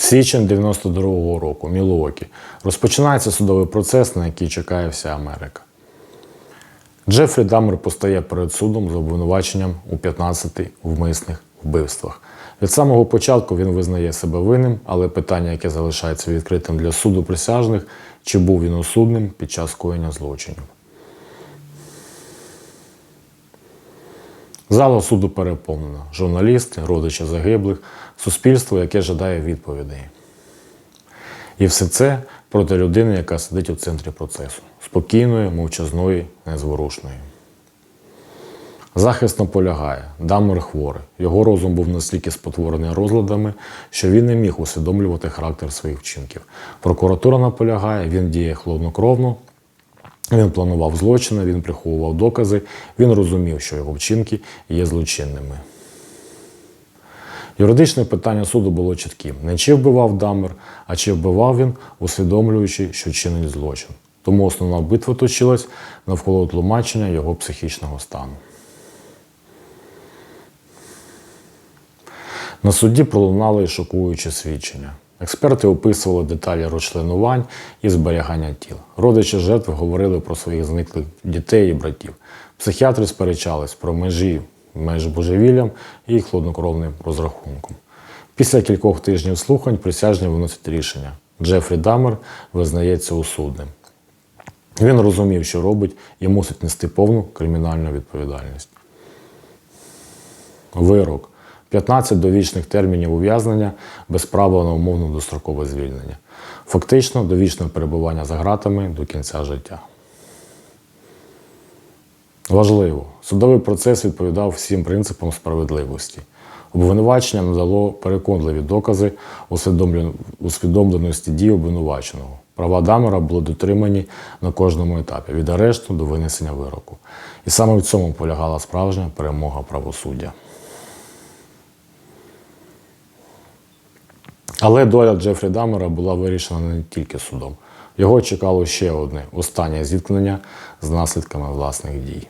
Січень 92-го року, Мілуокі. Розпочинається судовий процес, на який чекає вся Америка. Джефрі Даммер постає перед судом з обвинуваченням у 15 вмисних вбивствах. Від самого початку він визнає себе винним, але питання, яке залишається відкритим для суду присяжних, чи був він осудним під час коєння злочинів. Зала суду переповнена. Журналісти, родичі загиблих, суспільство, яке жадає відповідей. І все це проти людини, яка сидить у центрі процесу. Спокійної, мовчазної, незворушної. Захист наполягає, Дамер хворий. Його розум був настільки спотворений розладами, що він не міг усвідомлювати характер своїх вчинків. Прокуратура наполягає, він діє хладнокровно, він планував злочини, він приховував докази, він розумів, що його вчинки є злочинними. Юридичне питання суду було чітким: не чи вбивав Дамер, а чи вбивав він, усвідомлюючи, що чинить злочин. Тому основна битва точилась навколо тлумачення його психічного стану. На суді пролунали шокуючі свідчення. Експерти описували деталі розчленувань і зберігання тіл. Родичі жертв говорили про своїх зниклих дітей і братів. Психіатри сперечались про межі між божевіллям і хладнокровним розрахунком. Після кількох тижнів слухань присяжні виносять рішення. Джефрі Дамер визнається осудним. Він розумів, що робить, і мусить нести повну кримінальну відповідальність. Вирок. 15 довічних термінів ув'язнення без права на умовно дострокове звільнення. Фактично довічне перебування за ґратами до кінця життя. Важливо, судовий процес відповідав всім принципам справедливості. Обвинувачення надало переконливі докази усвідомленості дій обвинуваченого. Права Дамера були дотримані на кожному етапі від арешту до винесення вироку. І саме в цьому полягала справжня перемога правосуддя. Але доля Джефрі Дамера була вирішена не тільки судом. Його чекало ще одне останнє зіткнення з наслідками власних дій.